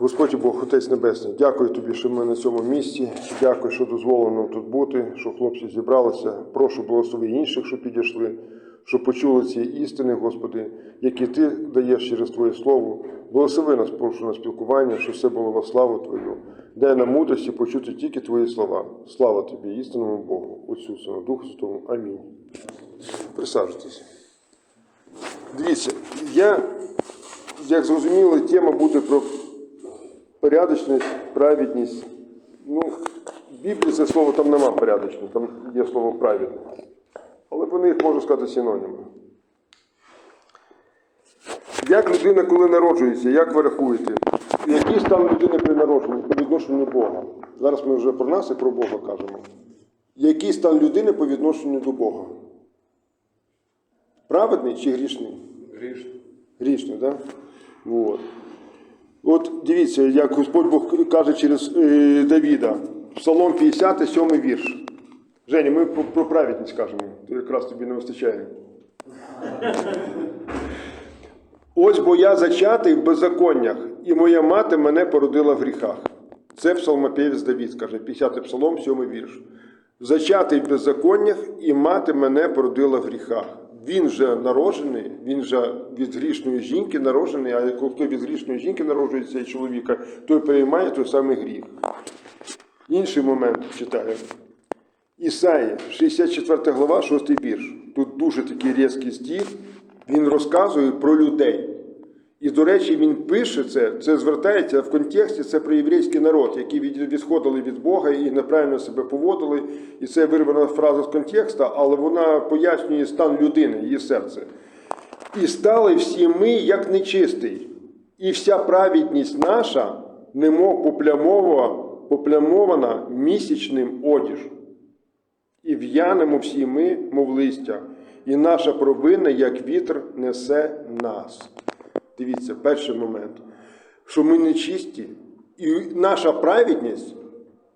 Господь Бог, Отець Небесний, дякую тобі, що ми на цьому місці. Дякую, що дозволено тут бути, що хлопці зібралися. Прошу благослови інших, що підійшли, що почули ці істини, Господи, які Ти даєш через Твоє Слово. Благослови нас, прошу на спілкування, щоб все було во славу Твою. Дай нам мудрості почути тільки Твої слова. Слава Тобі, істинному Богу, Отцю, Сину, Духу Святому. Амінь. Присаджуйтесь. Дивіться, я, як зрозуміло, тема буде про порядочність, праведність. Ну, в Біблії це слово там нема порядочність, там є слово праведність. Але по них можу сказати синоніми. Як людина, коли народжується, як ви рахуєте? Який стан людини при народженні по відношенню до Бога? Зараз ми вже про нас і про Бога кажемо. Який стан людини по відношенню до Бога? Праведний чи грішний? Грішно. Грішний, так? Да? От. От дивіться, як Господь Бог каже через е, Давіда, Псалом 50, 7 вірш. Женя, ми про, про праведність кажемо, якраз тобі не вистачає. Ось бо я зачатий в беззаконнях, і моя мати мене породила в гріхах. Це псалмопівець Давід, каже, 50 псалом, 7 вірш. Зачатий в беззаконнях, і мати мене породила в гріхах. Він вже народжений, він вже від грішної жінки народжений, а коли хто від грішної жінки народжується чоловіка, той приймає той самий гріх. Інший момент читаю. Ісаї, 64 глава, 6 вірш. Тут дуже такий різкий стіль. Він розказує про людей. І, до речі, він пише це, це звертається в контексті, це про єврейський народ, які відходили від Бога і неправильно себе поводили. І це вирвана фраза з контексту, але вона пояснює стан людини, її серце. І стали всі ми, як нечистий, і вся праведність наша, немов поплямована, місячним одіж. І в'янемо всі ми, мов листя, і наша провина, як вітер, несе нас. Дивіться, перший момент, що ми не чисті, і наша праведність,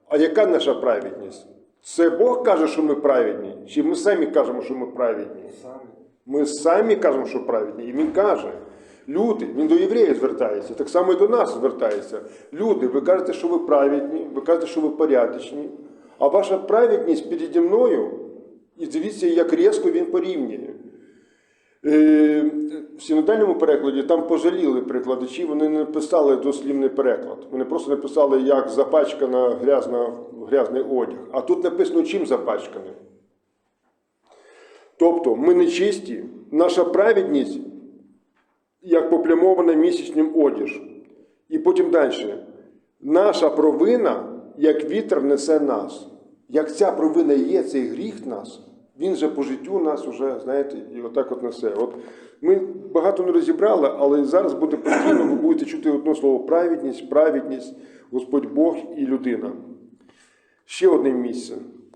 а яка наша праведність? Це Бог каже, що ми праведні, чи ми самі кажемо, що ми праведні? Ми самі кажемо, що праведні. І він каже: люди, він до євреїв звертається, так само і до нас звертається. Люди, ви кажете, що ви праведні, ви кажете, що ви порядочні, а ваша праведність переді мною, і дивіться, як різко він порівнює. Е, В синодальному перекладі там пожаліли перекладачі, вони не написали дослівний переклад. Вони просто написали, як запачкана грязна, грязний одяг. А тут написано, чим запачканий. Тобто ми не чисті, наша праведність як поплямована місячним одіж. І потім далі. Наша провина, як вітер несе нас. Як ця провина є, цей гріх нас, він же по життю нас уже, знаєте, і отак от несе. От ми багато не розібрали, але зараз буде постійно, ви будете чути одне слово праведність, праведність, Господь Бог і людина. Ще одне місце.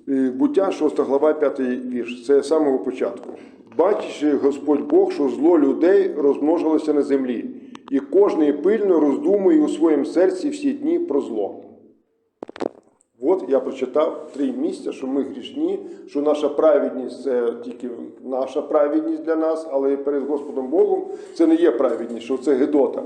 Е, Буття 6 глава, 5 вірш. Це з самого початку. Бачиш, Господь Бог, що зло людей розмножилося на землі, і кожний пильно роздумує у своєму серці всі дні про зло. От я прочитав три місця, що ми грішні, що наша праведність це тільки наша праведність для нас, але перед Господом Богом це не є праведність, що це Гедота.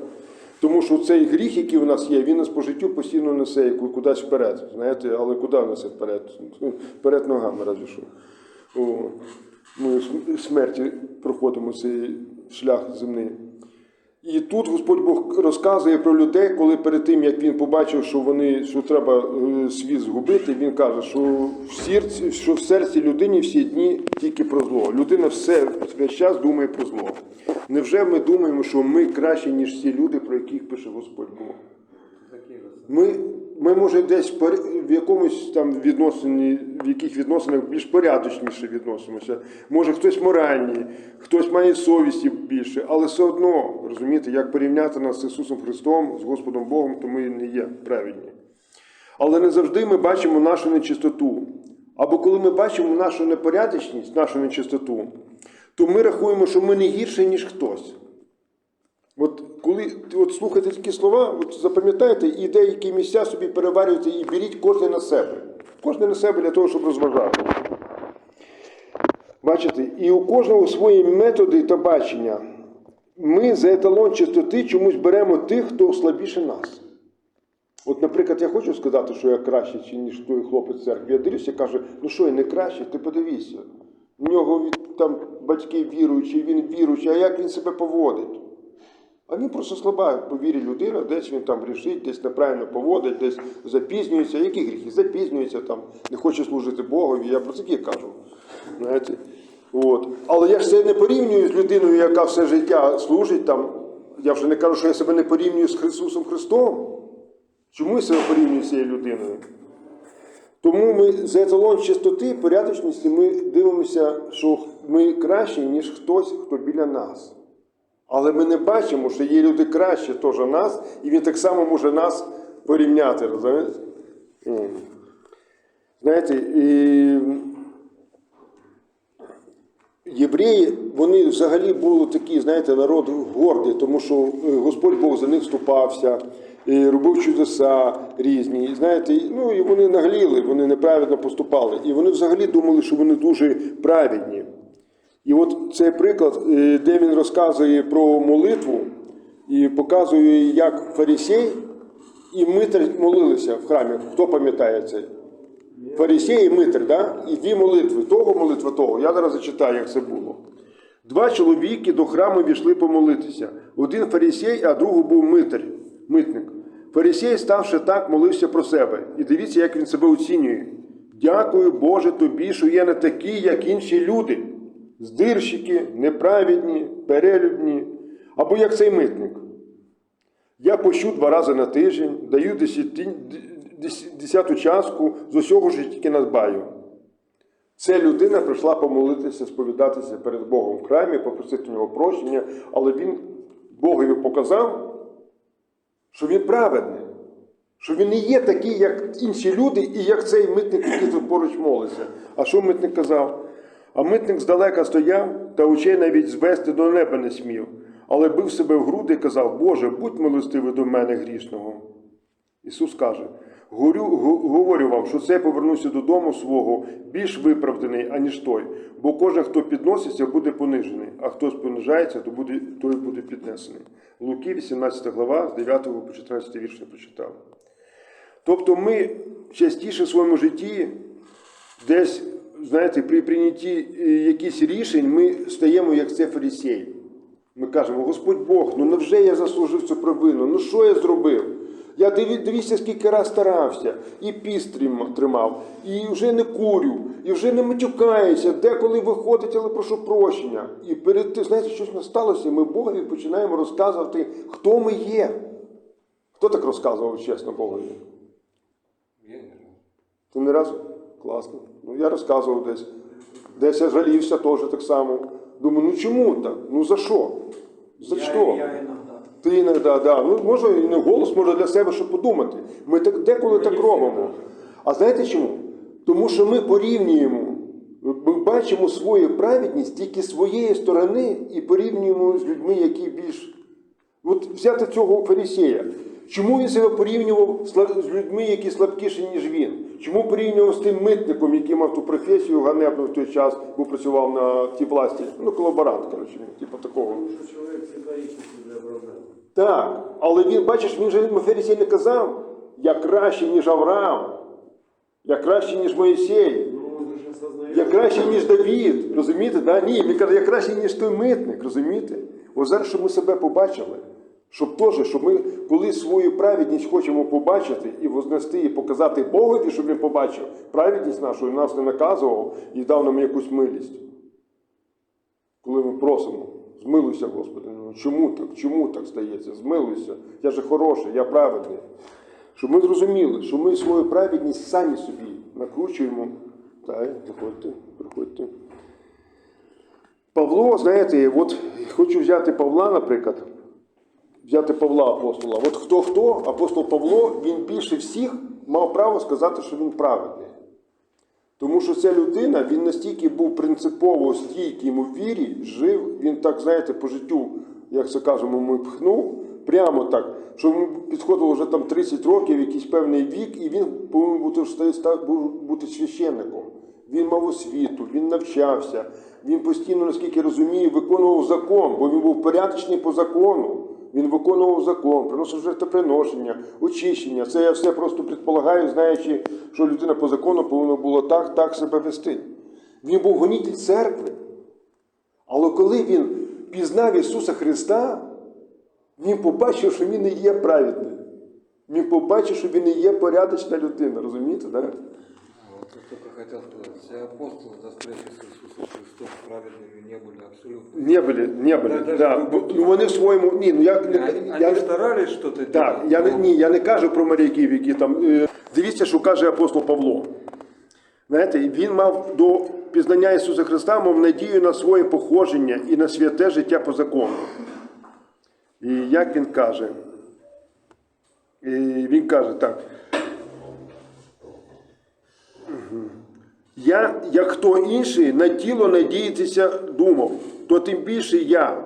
Тому що цей гріх, який у нас є, він нас по життю постійно несе кудись вперед. Знаєте, але куди несе вперед? Вперед ногами разве що. Ми в смерті проходимо цей шлях земний. І тут Господь Бог розказує про людей, коли перед тим, як він побачив, що вони що треба е, світ згубити, він каже, що в серці, що в серці людині всі дні тільки про зло. Людина все весь час думає про зло. Невже ми думаємо, що ми кращі, ніж всі люди, про яких пише Господь Бог? Ми, ми може, десь в якомусь там відносині, в яких відносинах більш порядочніше відносимося. Може, хтось моральний, хтось має совісті більше, але все одно, розумієте, як порівняти нас з Ісусом Христом, з Господом Богом, то ми не є праведні. Але не завжди ми бачимо нашу нечистоту. Або коли ми бачимо нашу непорядочність, нашу нечистоту, то ми рахуємо, що ми не гірше, ніж хтось. От коли от слухаєте такі слова, от запам'ятайте і деякі місця собі переварюйте і беріть кожне на себе. Кожне на себе для того, щоб розважати. Бачите, і у кожного свої методи та бачення. Ми за еталон чистоти чомусь беремо тих, хто слабіше нас. От, наприклад, я хочу сказати, що я краще, ніж той хлопець в церкві. Я дивлюся, каже, ну що, я не краще, ти подивися. У нього там батьки віруючі, він віруючий, а як він себе поводить? А він просто слаба по вірі людина, десь він там грішить, десь неправильно поводить, десь запізнюється. Які гріхи? Запізнюється там, не хоче служити Богові. Я про таке кажу. Знаєте? От. Але я ж це не порівнюю з людиною, яка все життя служить там. Я вже не кажу, що я себе не порівнюю з Христосом Христом. Чому я себе порівнюю з цією людиною? Тому ми за еталон чистоти, порядочності ми дивимося, що ми кращі, ніж хтось, хто біля нас. Але ми не бачимо, що є люди краще теж нас, і він так само може нас порівняти. розумієте? Знаєте, і... євреї, вони взагалі були такі, знаєте, народ гордий, тому що е, Господь Бог за них вступався, і робив чудеса різні. І, знаєте, ну, і вони нагліли, вони неправильно поступали. І вони взагалі думали, що вони дуже праведні. І от цей приклад, е, де він розказує про молитву і показує, як фарисей і Митр молилися в храмі. Хто пам'ятає це? Фарисей і Митр, да? і дві молитви, того молитва того. Я зараз зачитаю, як це було. Два чоловіки до храму війшли помолитися. Один фарисей, а другий був митар, митник. Фарисей, ставши так, молився про себе. І дивіться, як він себе оцінює. Дякую, Боже, тобі, що я не такий, як інші люди. Здирщики, неправедні, перелюбні, або як цей митник. Я пощу два рази на тиждень, даю десяту частку з усього що тільки надбаю. Ця людина прийшла помолитися, сповідатися перед Богом в храмі, попросити нього прощення, але він Богові показав, що він праведний, що він не є такий, як інші люди, і як цей митник, який тут поруч молився. А що митник казав? А митник здалека стояв та очей навіть звести до неба не смів, але бив себе в груди і казав: Боже, будь милостивий до мене грішного. Ісус каже: говорю, говорю вам, що цей повернувся додому свого більш виправданий, аніж той. Бо кожен, хто підноситься, буде понижений, а хто понижається, то буде, той буде піднесений. Луки, 18 глава, з 9 по 14 вірш я прочитав. Тобто ми частіше в своєму житті десь, знаєте, при прийнятті е, якихось рішень ми стаємо як це фарисей. Ми кажемо, Господь Бог, ну невже я заслужив цю провину? Ну що я зробив? Я дивіться, скільки раз старався, і піст тримав, і вже не курю, і вже не матюкаюся, деколи виходить, але прошу прощення. І перед тим, знаєте, щось не сталося, і ми Богові починаємо розказувати, хто ми є. Хто так розказував чесно Богові? Я не знаю. Ти не разу? Класно. Ну я розказував десь. Десь я жалівся теж так само. Думаю, ну чому так? Ну за що? За Я- що? Я иногда. Ти іноді, да. Ну, може, і не голос, може для себе щоб подумати. Ми так деколи так робимо. А знаєте чому? Тому що ми порівнюємо, ми бачимо свою праведність тільки своєї сторони і порівнюємо з людьми, які більш. От взяти цього фарисея. Чому він себе порівнював з людьми, які слабкіші, ніж він? Чому порівнював з тим митником, який мав ту професію ганебну в той час, бо працював на тій власті? Ну, колаборант, коротше, типу такого. Всегда ищет себе. Так, але він, бачиш, він же Фарисей не казав, я краще, ніж Авраам, я краще, ніж Моїсей, осознает, я краще, ніж Давід. Розумієте? Да? Ні, він каже, я краще, ніж той митник, розумієте? Ось зараз, щоб ми себе побачили, щоб теж, щоб ми, коли свою праведність хочемо побачити і вознести, і показати Богові, щоб він побачив праведність нашу і нас не наказував і дав нам якусь милість. Коли ми просимо, змилуйся, Господи, ну чому так? Чому так стається? Змилуйся, я же хороший, я праведний. Щоб ми зрозуміли, що ми свою праведність самі собі накручуємо. Так, заходьте, приходьте. Павло, знаєте, от хочу взяти Павла, наприклад, взяти Павла апостола. От хто хто, апостол Павло, він більше всіх мав право сказати, що він праведний. Тому що ця людина, він настільки був принципово стійким у вірі, жив, він так, знаєте, по життю, як це кажемо, ми пхнув, прямо так, що йому підходило вже там 30 років, якийсь певний вік, і він повинен бути, бути священником. Він мав освіту, він навчався, він постійно, наскільки розумію, виконував закон, бо він був порядочний по закону. Він виконував закон, приносив жертвоприношення, очищення. Це я все просто предполагаю, знаючи, що людина по закону повинна була так, так себе вести. Він був гонітель церкви. Але коли він пізнав Ісуса Христа, він побачив, що він не є праведним. Він побачив, що він не є порядочна людина. Розумієте? Да? Вот я только хотел сказать, все апостолы до встречи с Иисусом Христом праведными не были абсолютно. Не були, не були. Да, Да, даже бо- ну, вони в своєму. Ні, ну я, Они, я, они не- старались что-то Так, делать. я не, но- ні, я не кажу про моряків, які там. е, Дивіться, що каже апостол Павло. Знаєте, він мав до пізнання Ісуса Христа, мав надію на своє походження і на святе життя по закону. І як він каже? І він каже так. Я, як хто інший, на тіло надіятися думав, то тим більше я,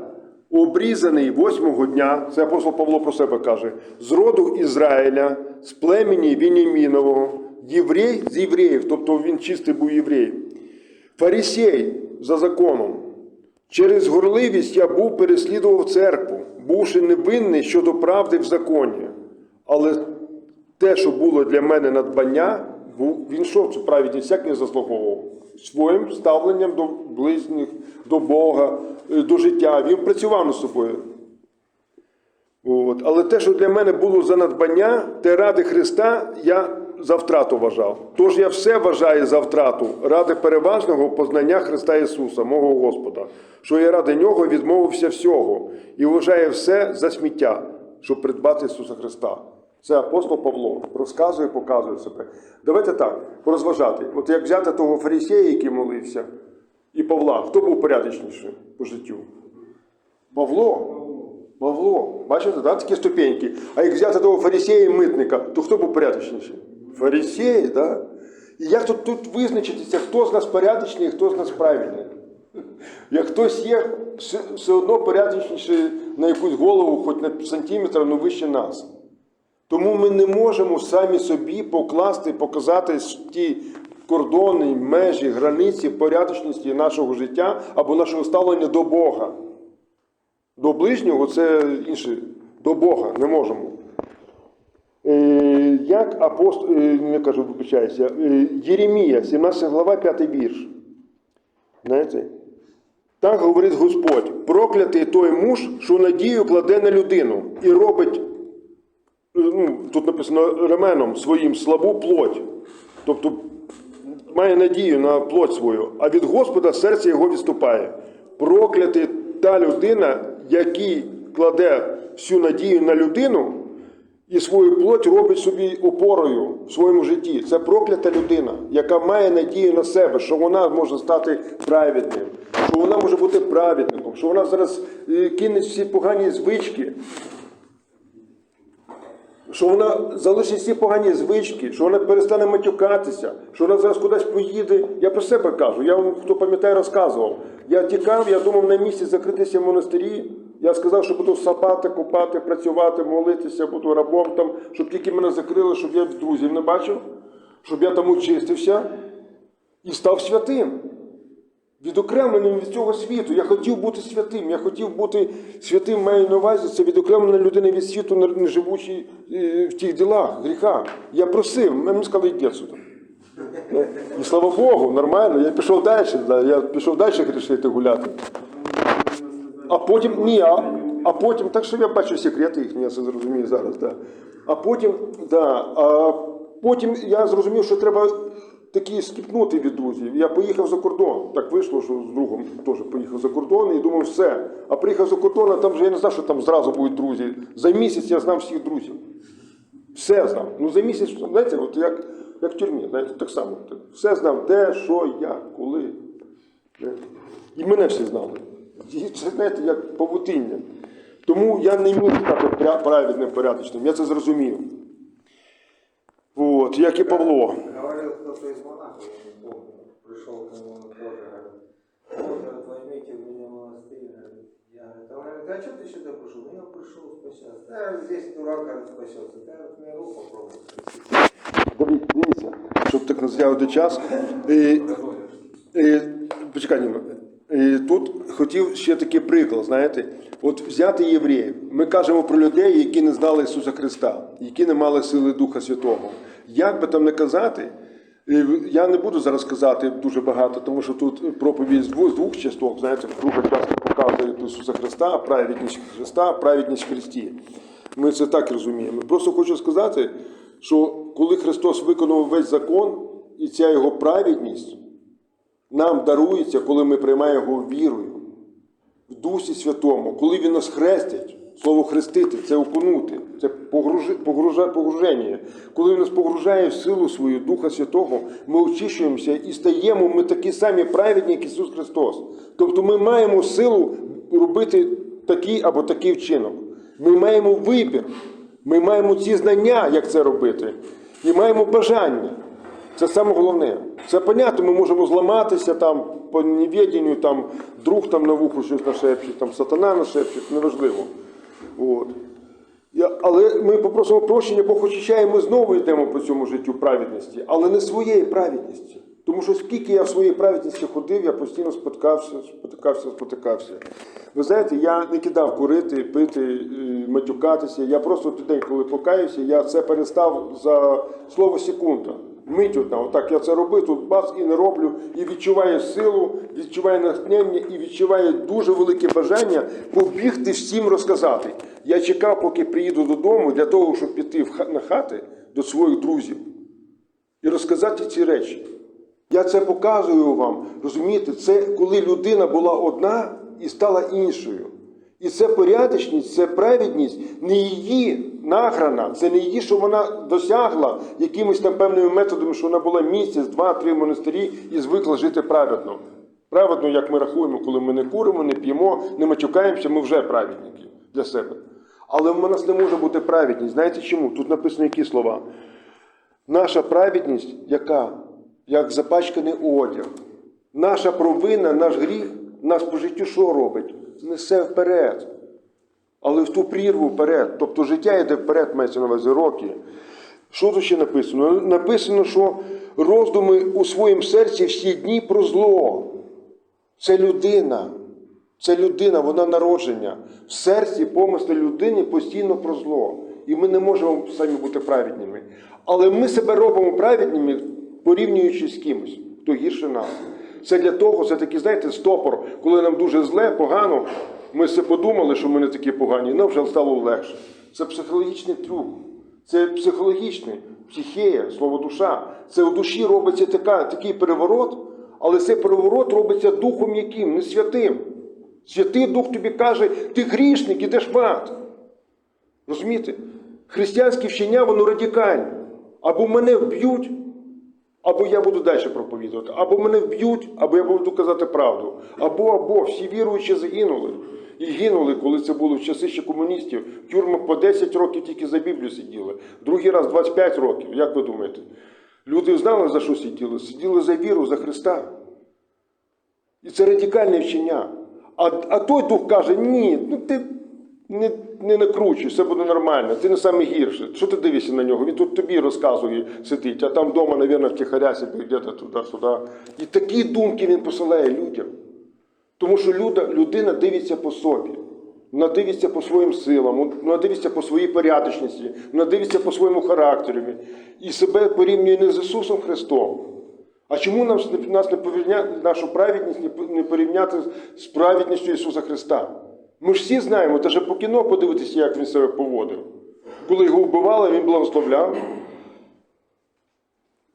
обрізаний восьмого дня, це апостол Павло про себе каже, з роду Ізраїля, з племені Вінімінового, єврей з євреїв, тобто він чистий був єврей, фарисей за законом. Через горливість я був переслідував церкву, бувши невинний щодо правди в законі. Але те, що було для мене надбання, він йшов цю праведність, як не заслуговував. Своїм ставленням до ближніх, до Бога, е, до життя. Він працював над собою. От. Але те, що для мене було за надбання, те ради Христа я за втрату вважав. Тож я все вважаю за втрату ради переважного познання Христа Ісуса, мого Господа, що я ради Нього відмовився всього і вважаю все за сміття, щоб придбати Ісуса Христа. Це апостол Павло розказує, показує себе. Давайте так, порозважати. От як взяти того фарисея, який молився, і Павла, хто був порядочніший по життю? Павло. Павло. Бачите, да, такі ступеньки. А як взяти того фарисея і митника, то хто був порядочніший? Фарисей, да? І як тут, тут визначитися, хто з нас порядочний, хто з нас правильний? Як хтось є все, одно порядочніший на якусь голову, хоч на сантиметр, але вище нас. Тому ми не можемо самі собі покласти, показати ті кордони, межі, границі порядочності нашого життя або нашого ставлення до Бога. До ближнього це інше, до Бога не можемо. Е, як апостол, е, не кажу, вибачаюся, е, Єремія, 17 глава, 5 вірш. Знаєте? Так говорить Господь: проклятий той муж, що надію кладе на людину і робить, ну, тут написано ременом своїм слабу плоть. Тобто має надію на плоть свою, а від Господа серце його відступає. Проклятий та людина, який кладе всю надію на людину і свою плоть робить собі опорою в своєму житті. Це проклята людина, яка має надію на себе, що вона може стати праведним, що вона може бути праведником, що вона зараз е, кине всі погані звички, що вона залишить всі погані звички, що вона перестане матюкатися, що вона зараз кудись поїде. Я про себе кажу, я вам, хто пам'ятає, розказував. Я тікав, я думав на місці закритися в монастирі. Я сказав, що буду сапати, копати, працювати, молитися, буду рабом там, щоб тільки мене закрили, щоб я друзів не бачив, щоб я там очистився і став святим. Відокремленим від цього світу. Я хотів бути святим. Я хотів бути святим, маю на увазі, це відокремлена людина від світу, не- живучи е, в тих ділах, гріха. Я просив, мені сказали, йди сюди. Е, І слава Богу, нормально. Я пішов далі, я пішов далі грішити гуляти. А потім, ні, а, а потім, так що я бачу секрети їхні, я це зрозумію зараз, да. А потім, да, а потім я зрозумів, що треба такі скіпнути від друзів. Я поїхав за кордон. Так вийшло, що з другом теж поїхав за кордон і думав, все. А приїхав за кордон, а там вже я не знав, що там зразу будуть друзі. За місяць я знав всіх друзів. Все знав. Ну за місяць, знаєте, от як, як в тюрмі, знаєте, так само. Все знав, де, що, як, коли. І мене всі знали. І це, знаєте, як павутиння. Тому я не міг стати праведним, порядочним. Я це зрозумів. От, як і Павло. Кто-то из монахов, я не помню, пришел к нему тоже, говорит, «Вот, возьмите меня в монастырь, говорит. я говорит, он говорит, а что ты сюда пришел? Ну я пришел спасаться. Да, здесь дурак, говорит, спасется. Да, вот мне руку попробуй. Дивіться, щоб так не зря час. Е, е, почекай, І тут хотів ще такий приклад, знаєте, от взяти євреїв. Ми кажемо про людей, які не знали Ісуса Христа, які не мали сили Духа Святого. Як би там не казати, і я не буду зараз казати дуже багато, тому що тут проповідь з двох, часток, знаєте, друга частка показує Ісуса Христа, праведність Христа, праведність Христі. Ми це так розуміємо. Просто хочу сказати, що коли Христос виконав весь закон, і ця його праведність нам дарується, коли ми приймаємо його вірою, в Дусі Святому, коли Він нас хрестить, слово хрестити це окунути, це погруження. Коли Він нас погружає в силу свою Духа Святого, ми очищуємося і стаємо ми такі самі праведні, як Ісус Христос. Тобто ми маємо силу робити такий або такий вчинок. Ми маємо вибір, ми маємо ці знання, як це робити, і маємо бажання. Це саме головне. Це понятно, ми можемо зламатися там по невіденню, там друг там на вухо щось нашепче, там сатана нашепче, неважливо. От. Я- Але ми попросимо прощення, Бог очищає, ми знову йдемо по цьому життю праведності, але не своєї праведності. Тому що скільки я в своїй праведності ходив, я постійно споткався, спотикався, спотикався. Ви знаєте, я не кидав курити, пити, е, матюкатися. Я просто той день, коли покаюся, я це перестав за слово секунда. Мить одна, отак я це робив, тут бац і не роблю, і відчуваю силу, відчуваю натхнення і відчуваю дуже велике бажання побігти всім розказати. Я чекав, поки приїду додому для того, щоб піти на хати до своїх друзів і розказати ці речі. Я це показую вам. Розумієте, це коли людина була одна і стала іншою. І це порядочність, це праведність, не її награна, це не її, що вона досягла якимись там певними методами, що вона була місяць, два, три в монастирі і звикла жити праведно. Праведно, як ми рахуємо, коли ми не куримо, не п'ємо, не матюкаємося, ми вже праведники для себе. Але в нас не може бути праведність. Знаєте чому? Тут написано які слова. Наша праведність, яка? Як запачканий одяг. Наша провина, наш гріх нас по життю що робить? Несе вперед. Але в ту прірву вперед. Тобто життя йде вперед, мається на увазі роки. Що тут ще написано? Написано, що роздуми у своєму серці всі дні про зло. Це людина. Це людина, вона народження. В серці помисли людини постійно про зло. І ми не можемо самі бути праведними. Але ми себе робимо праведними, порівнюючи з кимось, хто гірше нас. Це для того, це такий, знаєте, стопор, коли нам дуже зле, погано, ми все подумали, що ми не такі погані, і нам вже стало легше. Це психологічний трюк. Це психологічний, психея, слово душа. Це в душі робиться така, такий переворот, але цей переворот робиться духом яким? Не святим. Святий Дух тобі каже, ти грішник, ідеш в. Розумієте? Християнське вчення, воно радикальне. Або мене вб'ють, або я буду далі проповідувати. Або мене вб'ють, або я буду казати правду. Або, або всі віруючі загинули. І гинули, коли це було в часи ще комуністів. В тюрмах по 10 років тільки за Біблію сиділи. Другий раз 25 років. Як ви думаєте? Люди знали, за що сиділи? Сиділи за віру, за Христа. І це радикальне вчення. А, а той дух каже, ні, ну ти не, не накручуй, все буде нормально, ти не саме гірше. Що ти дивишся на нього? Він тут тобі розказує, сидить, а там вдома, мабуть, втіхаря собі где-то туди-сюди. І такі думки він посилає людям. Тому що люда, людина дивиться по собі. Вона дивиться по своїм силам, вона дивиться по своїй порядочності, вона дивиться по своєму характерові і себе порівнює не з Ісусом Христом. А чому нам нас не порівняти, нашу праведність не порівняти з праведністю Ісуса Христа? Ми ж всі знаємо, навіть по кіно подивитися, як він себе поводив. Коли його вбивали, він благословляв.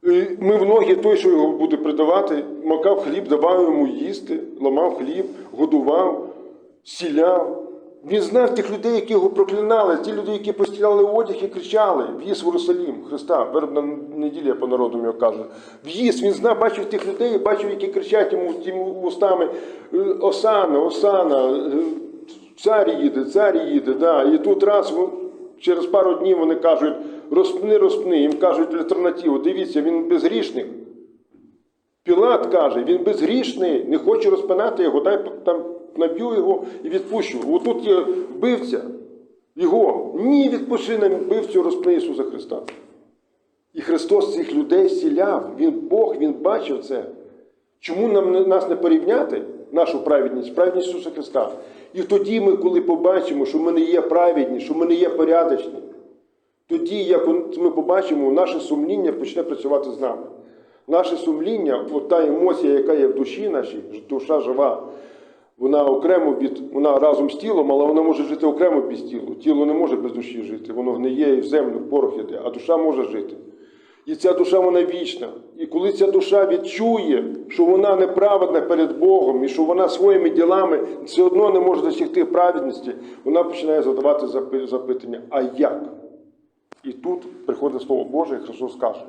І Ми в ноги той, що його буде придавати, макав хліб, давав йому їсти, ламав хліб, годував, сіляв. Він знав тих людей, які його проклинали, ті люди, які постіляли одяг і кричали: В'їзд в Єрусалім, Христа, вербна неділя по народу його каже. В'їзд, він знав, бачив тих людей, бачив, які кричать йому устами «Е, Осана, Осана, е, цар їде, цар їде. Да. І тут раз через пару днів вони кажуть, розпни, розпни, їм кажуть альтернативу. Дивіться, він безгрішник. Пілат каже, він безгрішний, не хочу розпинати його, дай там наб'ю його і відпущу. Отут є вбивця. Його. Ні, відпущи нам вбивцю, розпни Ісуса Христа. І Христос цих людей зціляв. Він Бог, Він бачив це. Чому нам нас не порівняти нашу праведність, праведність Ісуса Христа. І тоді ми, коли побачимо, що ми не є праведні, що ми не є порядочні, тоді, як ми побачимо, наше сумління почне працювати з нами. Наше сумління, от та емоція, яка є в душі нашій, душа жива, вона окремо від, вона разом з тілом, але вона може жити окремо без тіла. Тіло не може без душі жити, воно гниє і в землю, в порох іде, а душа може жити. І ця душа вона вічна. І коли ця душа відчує, що вона неправедна перед Богом і що вона своїми ділами все одно не може досягти праведності, вона починає задавати запитання: а як? І тут приходить Слово Боже, і Христос каже: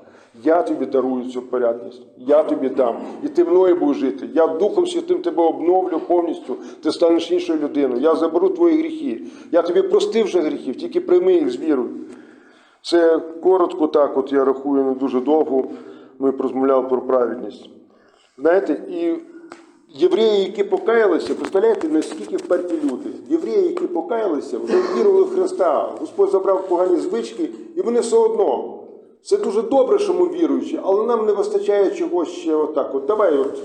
Я тобі дарую цю порядність, я тобі дам, і ти мною будеш жити. Я Духом Святим тебе обновлю повністю, ти станеш іншою людиною. Я заберу твої гріхи. Я тобі простив вже гріхів, тільки прийми їх з вірою. Це коротко так, от я рахую, не дуже довго. Ми порозмовляли про праведність. Знаєте, і євреї, які покаялися, представляєте, наскільки вперті люди. Євреї, які покаялися, вже вірували в Христа. Господь забрав погані звички, і вони все одно. Це дуже добре, що ми віруючі, але нам не вистачає чогось ще отак. От давай, от,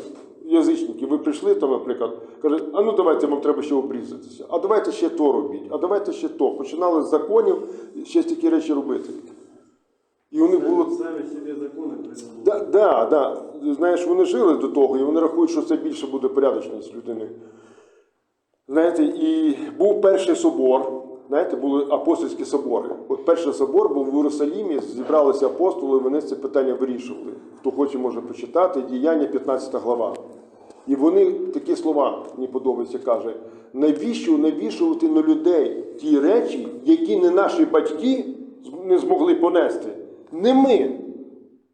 язичники, ви прийшли там, наприклад, каже, а ну давайте вам треба ще обрізатися, а давайте ще то робіть, а давайте ще то. Починали з законів ще такі речі робити. І вони були Самі собі закони придумали. Да, да, да. Знаєш, вони жили до того, і вони рахують, що це більше буде порядочність людини. Знаєте, і був перший собор. Знаєте, були апостольські собори. От перший собор був в Єрусалімі, зібралися апостоли, вони це питання вирішували. Хто хоче, може почитати, діяння 15 глава. І вони такі слова мені подобаються, каже: навіщо навішувати на людей ті речі, які не наші батьки не змогли понести? Не ми.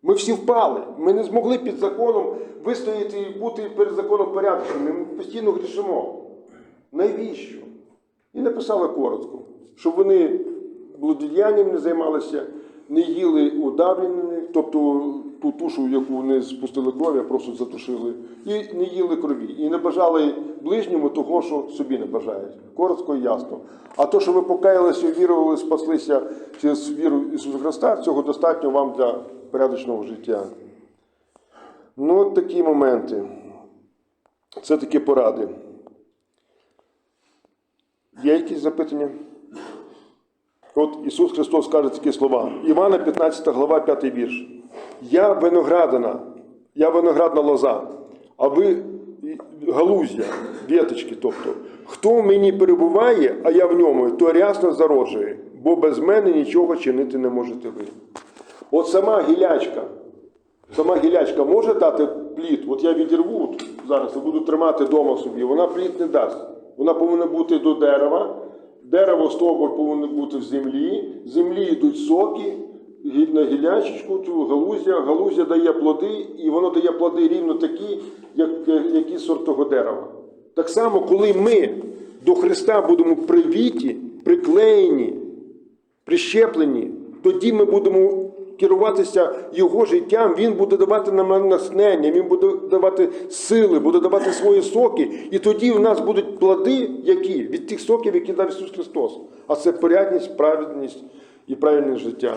Ми всі впали. Ми не змогли під законом вистояти і бути перед законом порядочними. Ми постійно грішимо. Навіщо? І написали коротко, щоб вони блудодіянням не займалися, не їли удавлені, тобто ту тушу, яку не спустили крові, а просто затушили, і не їли крові. І не бажали ближньому того, що собі не бажають. Коротко і ясно. А то, що ви покаялися, вірували, спаслися через віру Ісуса Христа, цього достатньо вам для порядочного життя. Ну, от такі моменти. Це такі поради. Є якісь запитання? От Ісус Христос каже такі слова. Івана 15 глава, 5 вірш. Я виноградина, я виноградна лоза, а ви галузя, віточки. Тобто, хто в мені перебуває, а я в ньому, то рясно зароджує, бо без мене нічого чинити не можете ви. От сама гілячка, сама гілячка може дати плід. От я відірву от зараз буду тримати вдома собі, вона плід не дасть. Вона повинна бути до дерева. Дерево стовбур повинен бути в землі, з землі йдуть соки, на гілячечку, цю галузя, галузя дає плоди, і воно дає плоди рівно такі, як, які сорт того дерева. Так само, коли ми до Христа будемо привіті, приклеєні, прищеплені, тоді ми будемо керуватися Його життям, Він буде давати нам натхнення, Він буде давати сили, буде давати свої соки. І тоді в нас будуть плоди, які? Від тих соків, які дав Ісус Христос. А це порядність, праведність і правильне життя.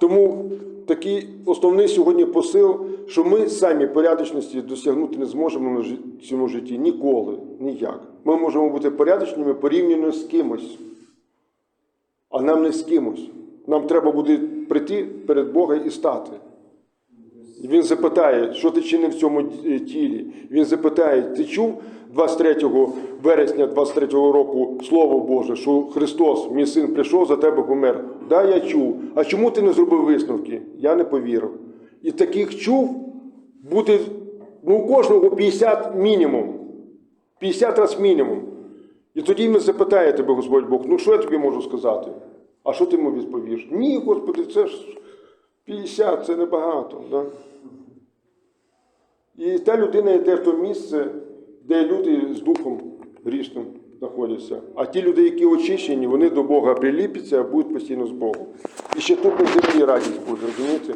Тому такий основний сьогодні посил, що ми самі порядочності досягнути не зможемо на цьому житті ніколи, ніяк. Ми можемо бути порядочними порівняно з кимось а нам не з кимось. Нам треба буде прийти перед Бога і стати. І Він запитає, що ти чинив в цьому е, тілі. Він запитає, ти чув 23 вересня 23 року Слово Боже, що Христос, мій син, прийшов за тебе помер. Да, я чув. А чому ти не зробив висновки? Я не повірив. І таких чув буде ну, у кожного 50 мінімум. 50 разів мінімум. І тоді він запитає тебе, Господь Бог, ну що я тобі можу сказати? А що ти йому відповіш? Ні, Господи, це ж 50, це небагато. Да? І та людина йде в те місце, де люди з духом грішним знаходяться. А ті люди, які очищені, вони до Бога приліпляться, а будуть постійно з Богом. І ще тут на землі радість буде, розумієте?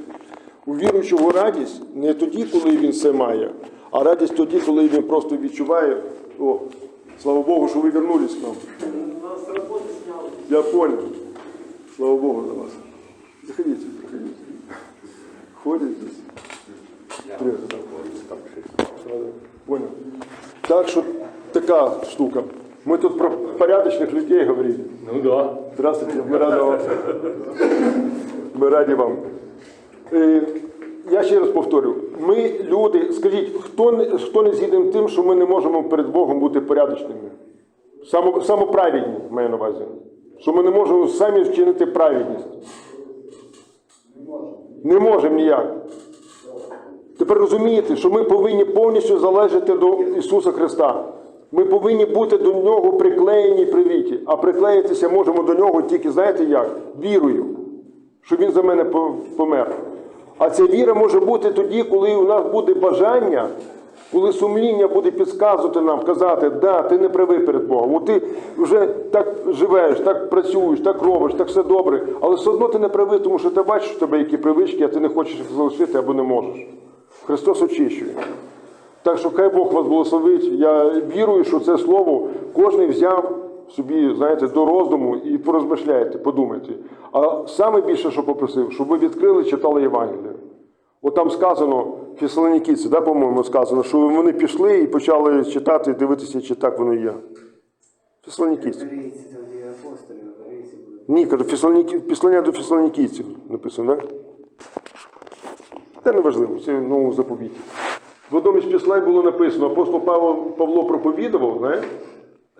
У віруючого радість не тоді, коли він все має, а радість тоді, коли він просто відчуває, о, слава Богу, що ви вернулись к нам. Я понял. Слава Богу за вас. Заходите, проходите. Ходите здесь. Привет. Понял. Так що така штука. Ми тут про порядочних людей говорили. Ну да. Здравствуйте, ми раді вам. Ми раді вам. Е, я ще раз повторю: ми люди, скажіть, хто не, хто не згідний тим, що ми не можемо перед Богом бути порядочними? Само, самоправедні, маю на увазі. Що ми не можемо самі вчинити праведність. Не можемо ніяк. Тепер розумієте, що ми повинні повністю залежати до Ісуса Христа. Ми повинні бути до Нього приклеєні привіті. А приклеїтися можемо до Нього тільки, знаєте як? Вірою, що Він за мене помер. А ця віра може бути тоді, коли у нас буде бажання, коли сумління буде підказувати нам, казати, да, ти не правий перед Богом. От ти вже так живеш, так працюєш, так робиш, так все добре, але все одно ти не правий, тому що ти бачиш в тебе які привички, а ти не хочеш їх залишити або не можеш. Христос очищує. Так що хай Бог вас благословить. Я вірую, що це слово кожен взяв собі, знаєте, до роздуму і порозмишляйте, подумайте. А саме більше, що попросив, щоб ви відкрили, читали Євангеліє. От там сказано, Фесалонікійці, да, по-моєму, сказано, що вони пішли і почали читати, дивитися, чи так воно є. Будуть. Ні, кажу, післання до Фесалонікійців написано, так? Це не важливо, це новому заповіті. В одному із післань було написано, апостол Павло, Павло проповідував, знаєш,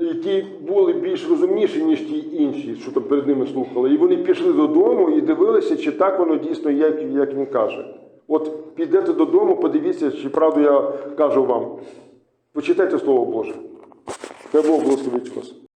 і ті були більш розумніші, ніж ті інші, що там перед ними слухали. І вони пішли додому і дивилися, чи так воно дійсно, як, як він каже. От підете додому, подивіться, чи правду я кажу вам. Почитайте Слово Боже. Хай Бог благословить вас.